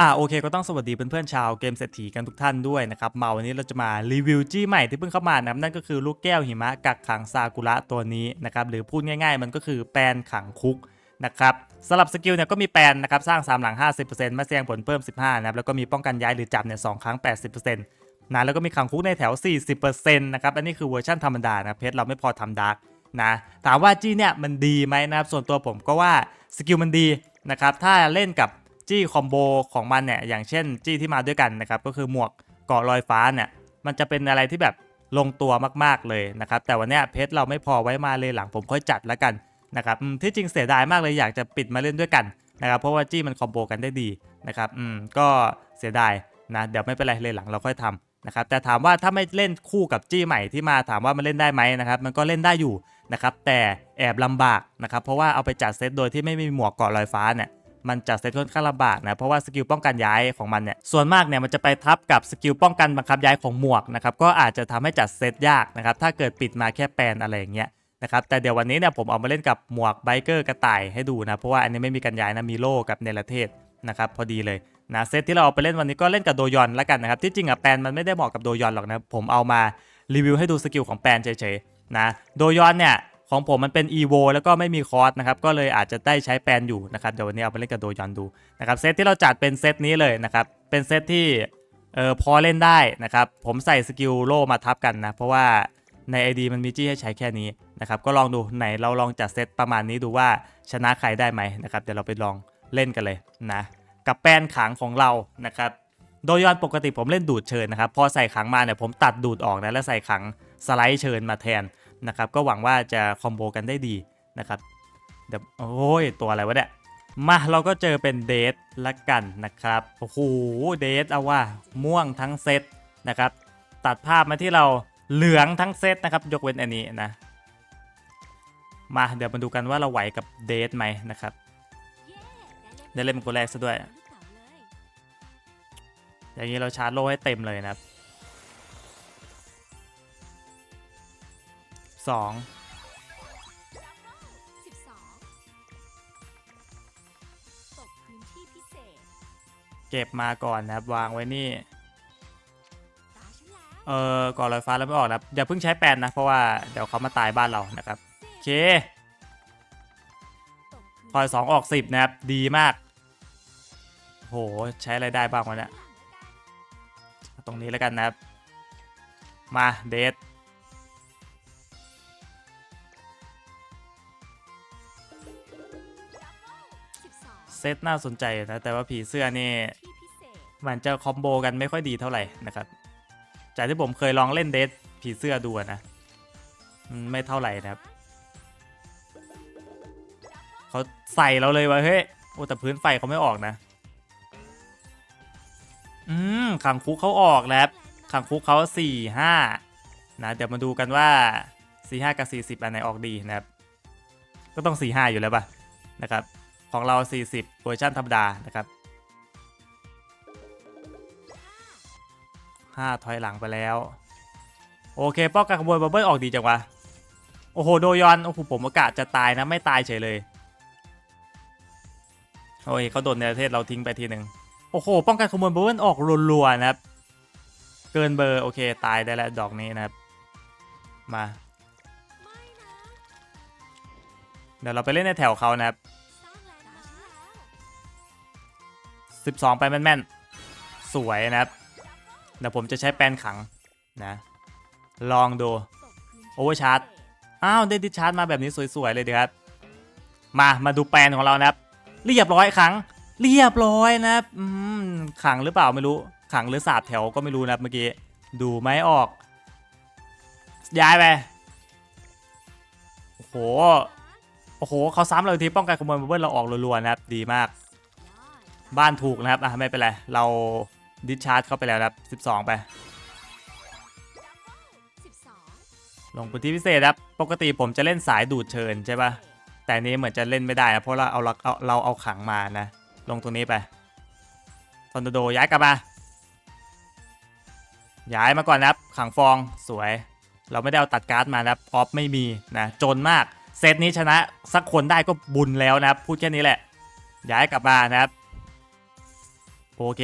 อ่าโอเคก็ต้องสวัสดีเพื่อนๆชาวเกมเศรษฐีกันทุกท่านด้วยนะครับมาวันนี้เราจะมารีวิวจี้ใหม่ที่เพิ่งเข้ามานะครับนั่นก็คือลูกแก้วหิมะกักขังซากุระตัวนี้นะครับหรือพูดง่ายๆ มันก็คือแปลนขังคุกนะครับสำหรับสกิลเนี่ยก็มีแปลนนะครับสร้าง 3 หลัง 50%มาแสดงผลเพิ่ม 15นะครับแล้วก็มีป้องกันย้ายหรือจับเนี่ยสองครั้ง 80%นะแล้วก็มีขังคุกในแถว 40%นะครับอันนี้คือเวอร์ชันธรรมดานะเพชรเราไม่พอทำดาร์กนะถามว่าจี้เนี่ยมันดีไหมนะครับส่วนตัวผมก็ว่าสกิลมันดีนะครับถ้าเล่นกับ จี้คอมโบของมันเนี่ยอย่างเช่นจี้ที่มาด้วยกันนะครับก็คือหมวกเกาะลอยฟ้าเนี่ยมันจะเป็นอะไรที่แบบลงตัวมากๆเลยนะครับแต่วันนี้เพชรเราไม่พอไว้มาเลยหลังผมค่อยจัดแล้วกันนะครับอืมที่จริงเสียดายมากเลยอยากจะปิดมาเล่นด้วยกันนะครับเพราะว่าจี้มันคอมโบกันได้ดีนะครับอืมก็เสียดายนะเดี๋ยวไม่เป็นไรเลยหลังเราค่อยทำนะครับแต่ถามว่าถ้าไม่เล่นคู่กับจี้ใหม่ที่มาถามว่ามันเล่นได้ไหมนะครับมันก็เล่นได้อยู่นะครับแต่แอบลำบากนะครับเพราะว่าเอาไปจัดเซตโดยที่ไม่มีหมวกเกาะลอยฟ้าเนี่ย มันจัดเซตค่อนข้างลำบากนะเพราะว่าสกิลป้องกันย้ายของมันเนี่ยส่วนมากเนี่ยมันจะไปทับกับสกิลป้องกันบังคับย้ายของหมวกนะครับก็อาจจะทำให้จัดเซตยากนะครับถ้าเกิดปิดมาแค่แปนอะไรอย่างเงี้ยนะครับแต่เดี๋ยววันนี้เนี่ยผมเอามาเล่นกับหมวกไบเกอร์กระต่ายให้ดูนะเพราะว่าอันนี้ไม่มีกันย้ายนะมีโล่กับเนรเทศนะครับพอดีเลยนะเซตที่เราเอาไปเล่นวันนี้ก็เล่นกับโดยอนแล้วกันนะครับที่จริงอะแปนมันไม่ได้เหมาะกับโดยอนหรอกนะผมเอามารีวิวให้ดูสกิลของแปนเฉยๆนะโดยอนเนี่ย ของผมมันเป็น EVO แล้วก็ไม่มีคอร์สนะครับ ก็เลยอาจจะได้ใช้แปลนอยู่นะครับ เดี๋ยววันนี้เอาไปเล่นกับโดยอนดูนะครับ เซตที่เราจัดเป็นเซตนี้เลยนะครับ เป็นเซตที่เออพอเล่นได้นะครับ ผมใส่สกิลโล่มาทับกันนะ เพราะว่าใน ID มันมีจี้ให้ใช้แค่นี้นะครับ ก็ลองดูไหนเราลองจัดเซตประมาณนี้ดูว่าชนะใครได้ไหมนะครับ เดี๋ยวเราไปลองเล่นกันเลยนะ กับแปลนขังของเรานะครับโดยยอนปกติผมเล่นดูดเชิญนะครับ พอใส่ขังมาเนี่ยผมตัดดูดออกนะแล้วใส่ขังสไลด์เชิญมาแทน นะครับ ก็หวังว่าจะคอมโบกันได้ดีนะครับเดี๋ยวโอ้ย ตัวอะไรวะเนี่ย มาเราก็เจอเป็นเดทละกันนะครับ โอ้โห เดทเอาว่าม่วงทั้งเซตนะครับ ตัดภาพมาที่เราเหลืองทั้งเซตนะครับ ยกเว้นอันนี้นะ มาเดี๋ยวมาดูกันว่าเราไหวกับเดทไหมนะครับได้เล่นเป็นคนแรกซะด้วย อย่างนี้เราชาร์จโล่ให้เต็มเลยนะครับ สองเก็บมาก่อนนะครับวางไว้นี่ เออก่อนลอยฟ้าแล้วไม่ออกนะครับอย่าเพิ่งใช้แปลนนะ เพราะว่าเดี๋ยวเขามาตายบ้านเรานะครับโอเคพอยสองออกสิบนะครับ ดีมาก โหใช้อะไรได้บ้างวะเนี่ยตรงนี้แล้วกันนะครับ มาเดท เซตน่าสนใจนะ แต่ว่าผีเสื้อนี่มันจะคอมโบกันไม่ค่อยดีเท่าไหร่นะครับ จากที่ผมเคยลองเล่นเดทผีเสื้อดูอะนะมันไม่เท่าไหร่นะครับเขาใส่เราเลยวะเฮ้ยโอ้แต่พื้นไฟเขาไม่ออกนะ อืมขังคุกเขาออกแล้วครับขังคุกเขาสี่ห้านะเดี๋ยวมาดูกันว่าสี่ห้ากับสี่สิบอันไหนออกดีนะครับ ก็ต้องสี่ห้าอยู่แล้วป่ะนะครับ ของเรา 40 เวอร์ชันธรรมดานะครับ 5 ถอยหลังไปแล้ว โอเค ป้องกันขบวนบับเบิ้ลออกดีจังวะ โอ้โห โดยอน โอ้โห ผมโอกาสจะตายนะ ไม่ตายเฉยเลย โอ้ยเขาโดนในประเทศเราทิ้งไปทีหนึ่งโอ้โห ป้องกันขโมยบับเบิ้ลออกรัวๆนะครับ เกินเบอร์ โอเค ตายได้แล้วดอกนี้นะครับ มา เดี๋ยวเราไปเล่นในแถวเขานะครับ 12 ไปแม่นๆ สวยนะครับเดี๋ยวผมจะใช้แปลนขังนะ ลองดูโอเวอร์ชาร์จอ้าวได้ดิชาร์จมาแบบนี้สวยๆเลยดีครับ มามาดูแปลนของเรานะครับ เรียบร้อยขัง เรียบร้อยนะครับขังหรือเปล่าไม่รู้ขังหรือสาบแถวก็ไม่รู้นะครับเมื่อกี้ดูไม่ออก ย้ายไปโอ้โหโอ้โหเขาซ้ำเราอีกทีป้องกันขโมยบับเบิ้ลเราออกรัวๆนะครับ ดีมาก บ้านถูกนะครับอะไม่เป็นไรเราดิชาร์จเข้าไปแล้วนะครับ 12 ไป ลงพื้นที่พิเศษครับ ปกติผมจะเล่นสายดูดเชิญใช่ปะแต่นี้เหมือนจะเล่นไม่ได้นะเพราะเราเอาเราเอาเราเอาขังมานะ ลงตรงนี้ไปทอนโดย้ายกลับมา ย้ายมาก่อนนะครับ ขังฟองสวย เราไม่ได้เอาตัดการ์ดมานะครับออฟไม่มีนะจนมาก เซตนี้ชนะสักคนได้ก็บุญแล้วนะครับ พูดแค่นี้แหละ ย้ายกลับมานะครับ โอเค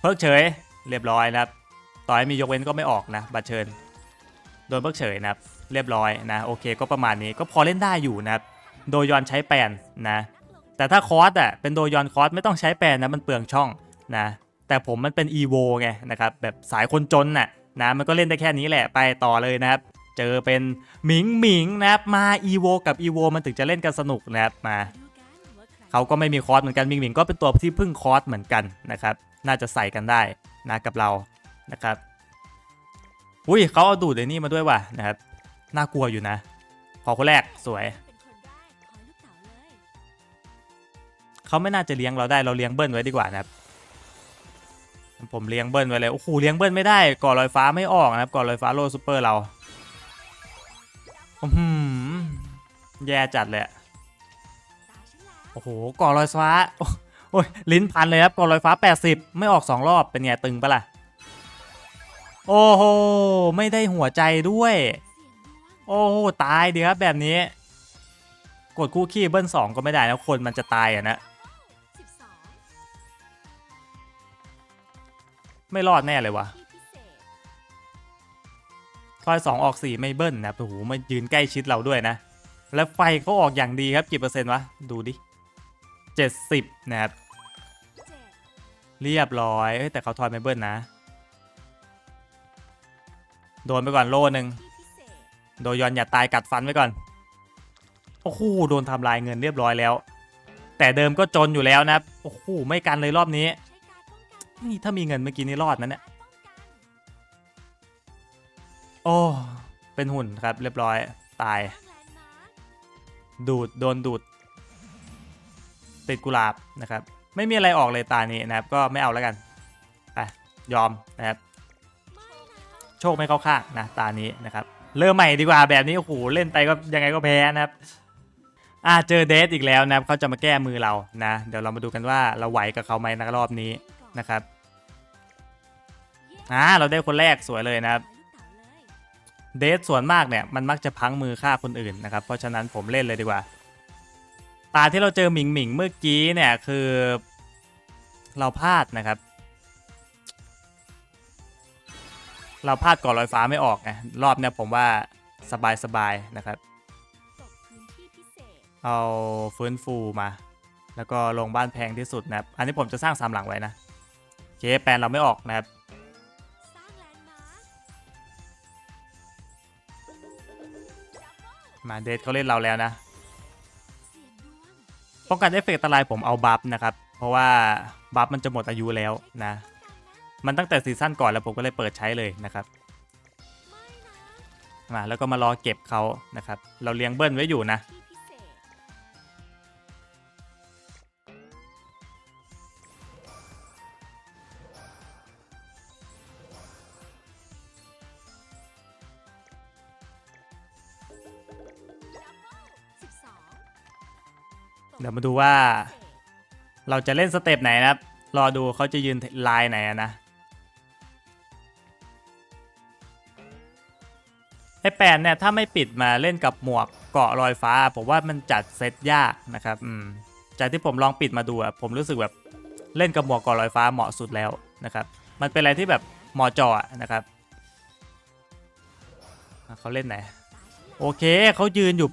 เพิกเฉย เรียบร้อยนะครับ ต่อให้มียกเว้นก็ไม่ออกนะ บัตรเชิญ โดนเพิกเฉยนะครับ เรียบร้อยนะ โอเค ก็ประมาณนี้ ก็พอเล่นได้อยู่นะครับ โดยอนใช้แปนนะ แต่ถ้าคอร์สอะ เป็นโดยอนคอร์สไม่ต้องใช้แปนนะ มันเปลืองช่องนะ แต่ผมมันเป็น EVO ไงนะครับ แบบสายคนจนน่ะนะ มันก็เล่นได้แค่นี้แหละ ไปต่อเลยนะครับ เจอเป็นหมิงหมิงนะครับ มา EVO กับ EVO มันถึงจะเล่นกันสนุกนะครับ มา เขาก็ไม่มีคอร์สเหมือนกันมิงมิงก็เป็นตัวที่พึ่งคอร์สเหมือนกันนะครับ น่าจะใส่กันได้นะกับเรานะครับอุ้ยเขาเอาดูดไอ้นี่มาด้วยว่ะนะครับน่ากลัวอยู่นะ พอคนแรกสวยเขาไม่น่าจะเลี้ยงเราได้เราเลี้ยงเบิ้ลไว้ดีกว่านะครับ ผมเลี้ยงเบิ้ลไว้เลยโอ้โหเลี้ยงเบิ้ลไม่ได้ก่อลอยฟ้าไม่ออกนะครับก่อลอยฟ้าโลซูเปอร์เราอือหือแย่จัดเลยอะ โอ้โหก่อลอยฟ้า โอ้ยลิ้นพันเลยครับก่อลอยฟ้า 80 ไม่ออก 2 รอบเป็นไงตึงปะล่ะ โอ้โห ไม่ได้หัวใจด้วย โอ้โห ตายดีครับแบบนี้ กดคู่ขี้เบิ้ล2 ก็ไม่ได้นะคนมันจะตายอะนะ ไม่รอดแน่เลยวะทอย2ออก4ไม่เบิ้ลนะโอ้โหมายืนใกล้ชิดเราด้วยนะ แล้วไฟเขาออกอย่างดีครับกี่เปอร์เซ็นต์วะ ดูดิ 70 นะครับ เรียบร้อยเอ้ยแต่เขาทอยไม่เบิ้ลนะ โดนไปก่อนโล่หนึ่งโดยอนอย่าตายกัดฟันไว้ก่อน โอ้โหโดนทำลายเงินเรียบร้อยแล้ว แต่เดิมก็จนอยู่แล้วนะครับโอ้โหไม่กันเลยรอบนี้นี่ถ้ามีเงินเมื่อกี้นี่รอดนะเนี่ยโอ้เป็นหุ่นครับเรียบร้อยตาย ดูดโดนดูด ติดกุหลาบนะครับ ไม่มีอะไรออกเลยตานี้นะครับ ก็ไม่เอาแล้วกันไปยอมนะครับ โชคไม่เข้าข้างนะตานี้นะครับ เริ่มใหม่ดีกว่าแบบนี้โอ้โหเล่นไปก็ยังไงก็แพ้นะครับอ่าเจอเดทอีกแล้วนะครับเขาจะมาแก้มือเรานะ เดี๋ยวเรามาดูกันว่าเราไหวกับเขาไหมนะรอบนี้นะครับอ่าเราได้คนแรกสวยเลยนะครับ เดทส่วนมากเนี่ยมันมักจะพังมือฆ่าคนอื่นนะครับ เพราะฉะนั้นผมเล่นเลยดีกว่า ตาที่เราเจอหมิงหมิงเมื่อกี้เนี่ยคือ เราพลาดนะครับ เราพลาดก่อนลอยฟ้าไม่ออกไงรอบเนี่ยผมว่าสบายสบายๆนะครับเอาฟื้นฟูมา แล้วก็ลงบ้านแพงที่สุดนะครับ อันนี้ผมจะสร้างสามหลังไว้นะโอเคแปลนเราไม่ออกนะครับมาเดทเขาเล่นเราแล้วนะ ป้องกันเอฟเฟกต์อันตรายผมเอาบัฟนะครับ เพราะว่าบัฟมันจะหมดอายุแล้วนะ มันตั้งแต่ซีซั่นก่อนแล้วผมก็เลยเปิดใช้เลยนะครับ มาแล้วก็มารอเก็บเขานะครับ เราเลี้ยงเบิ้ลไว้อยู่นะ มาดูว่า เราจะเล่นสเต็ปไหนนะครับ รอดูเขาจะยืนลายไหนอะนะไอแปนเนี่ยถ้าไม่ปิดมาเล่นกับหมวกเกาะลอยฟ้า ผมว่ามันจัดเซตยากนะครับอืมจากที่ผมลองปิดมาดูอะผมรู้สึกแบบเล่นกับหมวกเกาะลอยฟ้าเหมาะสุดแล้วนะครับ มันเป็นอะไรที่แบบเหมาะจาะนะครับเขาเล่นไหน โอเคเขายืนอยู่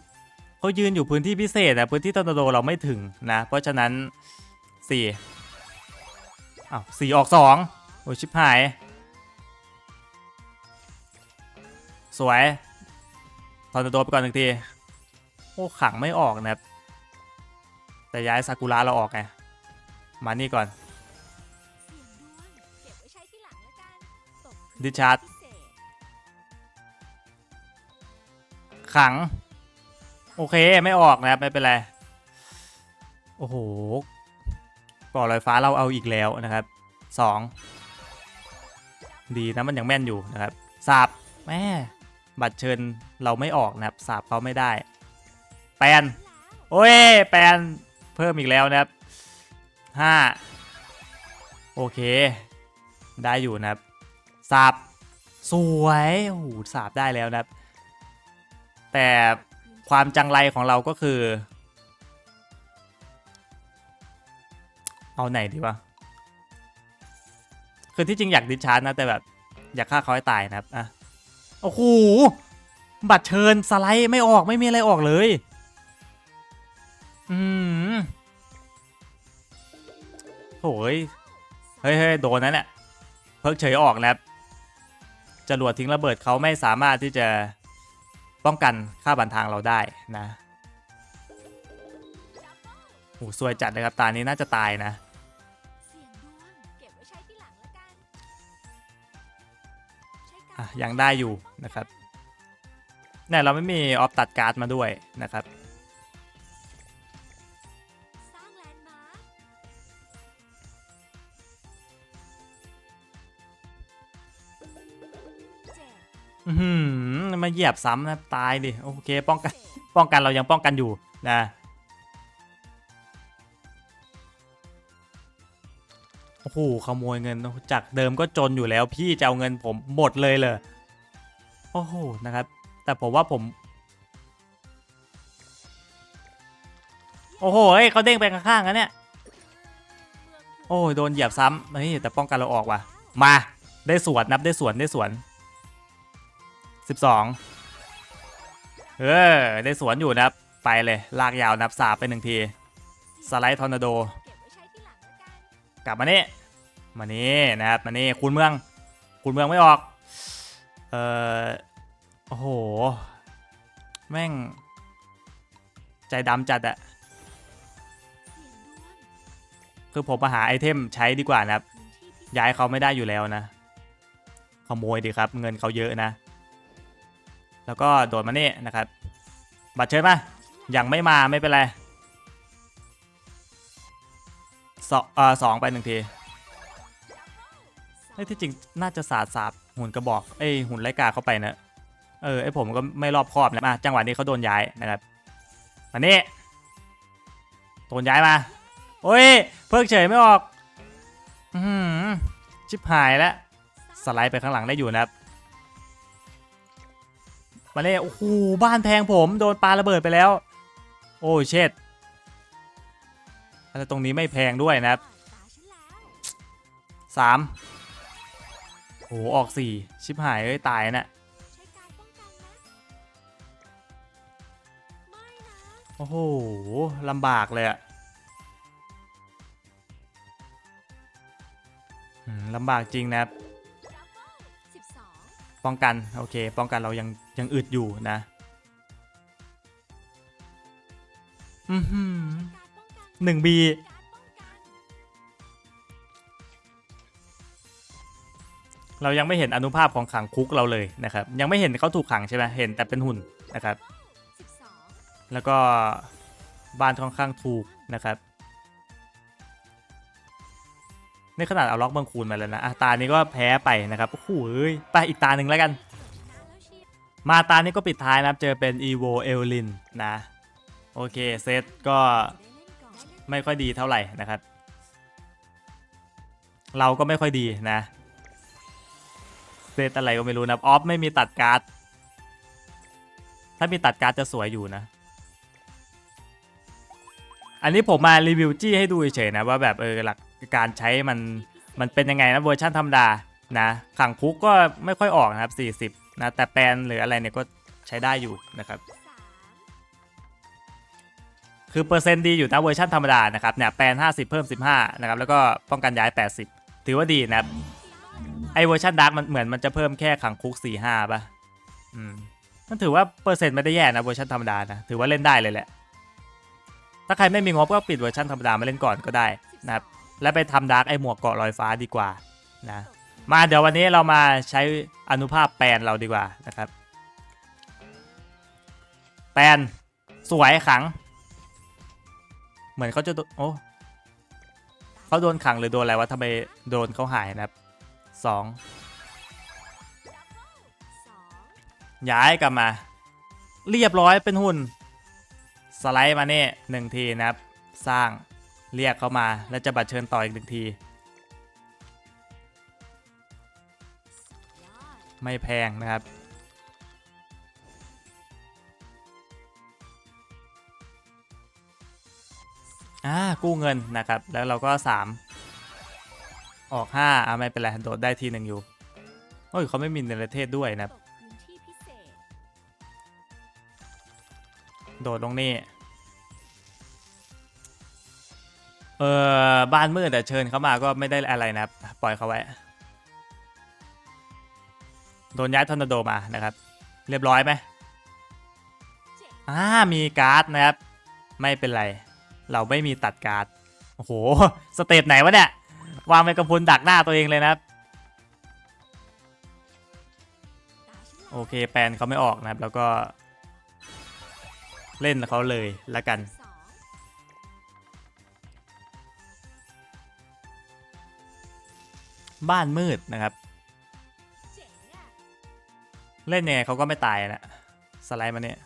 เขายืนอยู่พื้นที่พิเศษอะพื้นที่ตอร์นาโดเราไม่ถึงนะ เพราะฉะนั้นสี่อ้าวสี่ออกสองโอ้ชิบหาย สวยทอร์นาโดไปก่อนหนึ่งทีโอ้ขังไม่ออกนะครับ แต่ย้ายซากุระเราออกไง มานี่ก่อน ดิชาร์ดขัง โอเคไม่ออกนะครับไม่เป็นไร โอ้โหก่อลอยฟ้าเราเอาอีกแล้วนะครับสองดีนะมันยังแม่นอยู่นะครับสาบแม่บัตรเชิญเราไม่ออกนะครับสาบเขาไม่ได้ แปนโอ้ยแปนเพิ่มอีกแล้วนะครับห้าโอเค ได้อยู่นะครับสาบสวยโอ้โหสาบได้แล้วนะครับแต่ ความจังไรของเราก็คือ เอาไหนดีวะ คือที่จริงอยากดิชาร์จนะ แต่แบบ อยากฆ่าเขาให้ตายนะครับ อะ โอ้โห บัตรเชิญสไลด์ไม่ออกไม่มีอะไรออกเลย อืมโอ้ยเฮ้ยเฮ้ยโดนนั้นแหละเพิกเฉยออกนะครับจรวดทิ้งระเบิดเขาไม่สามารถที่จะ ป้องกันค่าบันทางเราได้นะโอ้ซวยจัดเลยครับตานี้น่าจะตายนะยังได้อยู่นะครับเนี่ยเราไม่มีออฟตัดการ์ดมาด้วยนะครับสร้างแลนด์ม มาเหยียบซ้ำนะตายดิโอเคป้องกันป้องกันเรายังป้องกันอยู่นะโอ้โหขโมยเงินจากเดิมก็จนอยู่แล้ว พี่จะเอาเงินผมหมดเลยเลยโอ้โหนะครับ แต่ผมว่าผม โอ้โหเฮ้ยเขาเด้งไปข้างๆกันเนี่ยโอ้ยโดนเหยียบซ้ำเฮ้ยแต่ป้องกันเราออกว่ะ มาได้สวนนับได้สวนได้สวน 12 เออได้สวนอยู่นะครับ ไปเลยลากยาวนับสาบไปหนึ่งที สไลด์ทอร์นาโด กลับมานี่ มานี่นะครับ มานี่คุณเมือง คุณเมืองไม่ออก เออโอ้โห แม่ง ใจดำจัดอะคือผมมาหาไอเทมใช้ดีกว่านะครับ ย้ายเขาไม่ได้อยู่แล้วนะ ขโมยดีครับ เงินเขาเยอะนะ แล้วก็โดดมานี่นะครับ บัตรเชิญมายังไม่มาไม่เป็นไรสองเอ่อสองไปหนึ่งทีเอ้ที่จริงน่าจะสาดสาบหุ่นกระบอกเอ้หุ่นไล่กาเข้าไปนะเออไอ้ผมก็ไม่รอบคอบนะมาจังหวะนี้เขาโดนย้ายนะครับมานี่โดนย้ายมาโอ้ยเพิกเฉยไม่ออกอือหือชิบหายแล้วสไลด์ไปข้างหลังได้อยู่นะครับ มาเลยโอ้โหบ้านแพงผมโดนปาระเบิดไปแล้ว โอ้เช็ดแล้วตรงนี้ไม่แพงด้วยนะครับสามโอ้โหออกสี่ชิบหายเอ้ยตายนะใช้การป้องกันนะไม่นะโอ้โหลำบากเลยอะลำบากจริงนะครับ ป้องกันโอเค ป้องกันเรายังยังอึดอยู่นะอือหือการป้องกันหนึ่งบีเรายังไม่เห็นอนุภาพของขังคุกเราเลยนะครับ ยังไม่เห็นเขาถูกขังใช่ไหมเห็นแต่เป็นหุ่นนะครับ แล้วก็บ้านค่อนข้างถูกนะครับ ในขนาดเอาล็อกเมืองคูณมาแล้วนะอะตานี้ก็แพ้ไปนะครับโอ้โหเอ้ยไปอีกตาหนึ่งแล้วกัน มาตานี้ก็ปิดท้ายนะครับเจอเป็น evo e l i n นนะโอเคเซตก็ได้เล่นก่อนไม่ค่อยดีเท่าไหร่นะครับ เราก็ไม่ค่อยดีนะเซตอะไรก็ไม่รู้นะออฟไม่มีตัดการ์ดถ้ามีตัดการ์ดจะสวยอยู่นะ อันนี้ผมมารีวิวจี้ให้ดูเฉยๆนะว่าแบบเออหลัก การใช้มันมันเป็นยังไงนะเวอร์ชันธรรมดานะขังคุกก็ไม่ค่อยออกนะครับ 40 นะ แต่แปลนหรืออะไรเนี่ยก็ใช้ได้อยู่นะครับ คือเปอร์เซ็นต์ดีอยู่นะเวอร์ชันธรรมดานะครับเนี่ยแปลน 50 เพิ่ม 15 นะครับ แล้วก็ป้องกันย้าย 80 ถือว่าดีนะครับไอเวอร์ชันดาร์กมันเหมือนมันจะเพิ่มแค่ขังคุก 4-5ป่ะอืมมันถือว่าเปอร์เซ็นต์ไม่ได้แย่นะเวอร์ชันธรรมดานะถือว่าเล่นได้เลยแหละถ้าใครไม่มีงบก็ปิดเวอร์ชันธรรมดามาเล่นก่อนก็ได้นะครับ แล้วไปทำดาร์กไอหมวกเกาะลอยฟ้าดีกว่านะมาเดี๋ยววันนี้เรามาใช้อนุภาพแปลนเราดีกว่านะครับ แปลนสวยขัง เหมือนเขาจะโอ้เขาโดนขังหรือโดนอะไรวะทำไมโดนเขาหายนะครับสองสองย้ายกลับมา เรียบร้อยเป็นหุ่น สไลด์มาเนี่ยหนึ่งทีนะครับ สร้าง เรียกเขามาแล้วจะบัตรเชิญต่ออีกหนึ่งที ไม่แพงนะครับ อ่า กู้เงินนะครับ แล้วเราก็ 3 ออกห้าอะไม่เป็นไร โดดได้ทีหนึ่งอยู่ โอ้ยเขาไม่มีเนรเทศด้วยนะโดดลงนี่ ออบ้านมืดแต่เชิญเขามาก็ไม่ได้อะไรนะครับ ปล่อยเขาไว้ โดนย้ายทอร์นาโดมานะครับ เรียบร้อยไหมอ่ามีการ์ดนะครับ ไม่เป็นไร เราไม่มีตัดการ์ดโอ้โห สเตปไหนวะเนี่ย วางเป็นกระพุนดักหน้าตัวเองเลยนะครับ โอเคแปนเขาไม่ออกนะครับ แล้วก็ เล่นเขาเลยละกัน บ้านมืดนะครับ เล่นยังไงเขาก็ไม่ตายนะสไลด์มาเนี่ย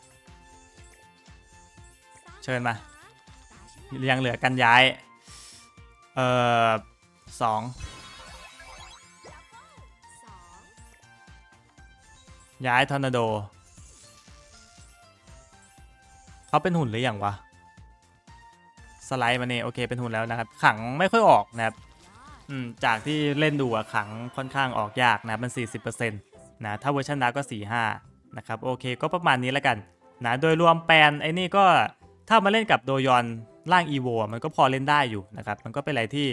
เชิญมา ยังเหลือกันย้าย เอ่อสองย้ายทอร์นาโด เขาเป็นหุ่นหรืออยังวะ สไลด์มาเนี่ยโอเคเป็นหุ่นแล้วนะครับ ขังไม่ค่อยออกนะครับ อืมจากที่เล่นดูอะขังค่อนข้างออกยากนะมัน 40%นะถ้าเวอร์ชันดาร์กก็ 45 นะครับ โอเคก็ประมาณนี้แล้วกันนะโดยรวมแปลนไอ้นี่ก็ถ้ามาเล่นกับโดยอนร่างอีโวมันก็พอเล่นได้อยู่นะครับมันก็เป็นอะไรที่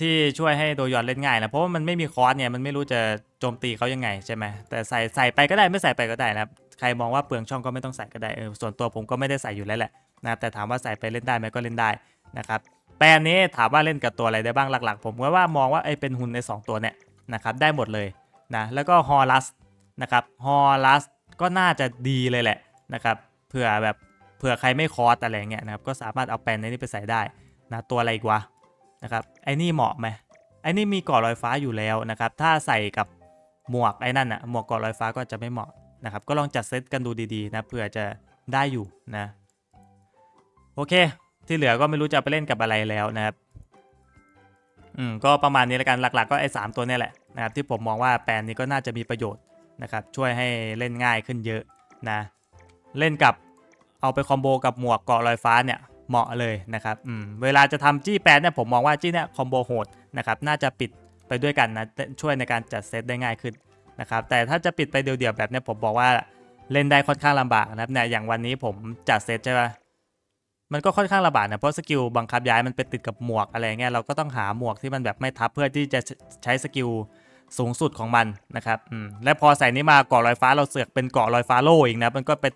ที่ช่วยให้โดยอนเล่นง่ายนะเพราะว่ามันไม่มีคอร์สเนี่ยมันไม่รู้จะโจมตีเขายังไงใช่ไหมแต่ใส่ใส่ไปก็ได้ไม่ใส่ไปก็ได้นะครับใครมองว่าเปลืองช่องก็ไม่ต้องใส่ก็ได้เออส่วนตัวผมก็ไม่ได้ใส่อยู่แล้วแหละนะแต่ถามว่าใส่ไปเล่นได้ไหมก็เล่นได้นะครับ แปลนนี้ถามว่าเล่นกับตัวอะไรได้บ้างหลักๆ ผมก็ว่ามองว่าไอ้เป็นหุ่นใน 2 ตัวเนี่ยนะครับได้หมดเลยนะแล้วก็ฮอลัสนะครับฮอลัสก็น่าจะดีเลยแหละนะครับเผื่อแบบเผื่อใครไม่คอร์สอะไรเงี้ยนะครับก็สามารถเอาแปลนในนี้ไปใส่ได้นะตัวอะไรอีกวะนะครับไอ้นี่เหมาะไหมไอ้นี่มีกาะลอยฟ้าอยู่แล้วนะครับถ้าใส่กับหมวกไอ้นั่นอะหมวกกาะลอยฟ้าก็จะไม่เหมาะนะครับก็ลองจัดเซตกันดูดีๆนะเผื่อจะได้อยู่นะโอเค ที่เหลือก็ไม่รู้จะไปเล่นกับอะไรแล้วนะครับ อืมก็ประมาณนี้แล้วกันหลัก ๆ ก็ไอ้สามตัวนี่แหละนะครับที่ผมมองว่าแปลนนี้ก็น่าจะมีประโยชน์นะครับช่วยให้เล่นง่ายขึ้นเยอะนะเล่นกับเอาไปคอมโบกับหมวกเกาะลอยฟ้าเนี่ยเหมาะเลยนะครับอืมเวลาจะทำจี้แปลนเนี่ยผมมองว่าจี้เนี่ยคอมโบโหดนะครับน่าจะปิดไปด้วยกันนะช่วยในการจัดเซตได้ง่ายขึ้นนะครับแต่ถ้าจะปิดไปเดียวๆแบบเนี้ยผมบอกว่าเล่นได้ค่อนข้างลำบากนะครับเนี่ยอย่างวันนี้ผมจัดเซตใช่ปะ มันก็ค่อนข้างลำบากนะเพราะสกิลบังคับย้ายมันไปติดกับหมวกอะไรเงี้ยเราก็ต้องหาหมวกที่มันแบบไม่ทับเพื่อที่จะใช้สกิลสูงสุดของมันนะครับอืมและพอใส่นี้มาเกาะลอยฟ้าเราเสือกเป็นเกาะลอยฟ้าโล่อีกนะมันก็ไป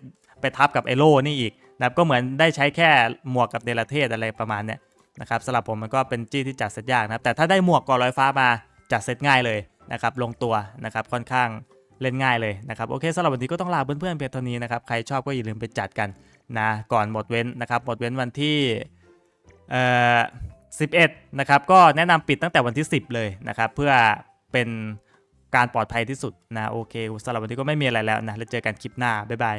ไปทับกับไอโล่นี่อีกนะก็เหมือนได้ใช้แค่หมวกกับเดลเทศอะไรประมาณเนี้ยนะครับสำหรับผมมันก็เป็นจี้ที่จัดเซตยากนะครับแต่ถ้าได้หมวกเกาะลอยฟ้ามาจัดเซตง่ายเลยนะครับลงตัวนะครับค่อนข้างเล่นง่ายเลยนะครับโอเคสำหรับวันนี้ก็ต้องลาเพื่อนๆเพียงเท่านี้นะครับใครชอบก็อย่าลืมไปจัดกัน นะก่อนหมดเว้นนะครับหมดเว้นวันที่เอ่อ11นะครับก็แนะนำปิดตั้งแต่วันที่ 10 เลยนะครับเพื่อเป็นการปลอดภัยที่สุดนะโอเคสำหรับวันนี้ก็ไม่มีอะไรแล้วนะแล้วเจอกันคลิปหน้าบ๊ายบาย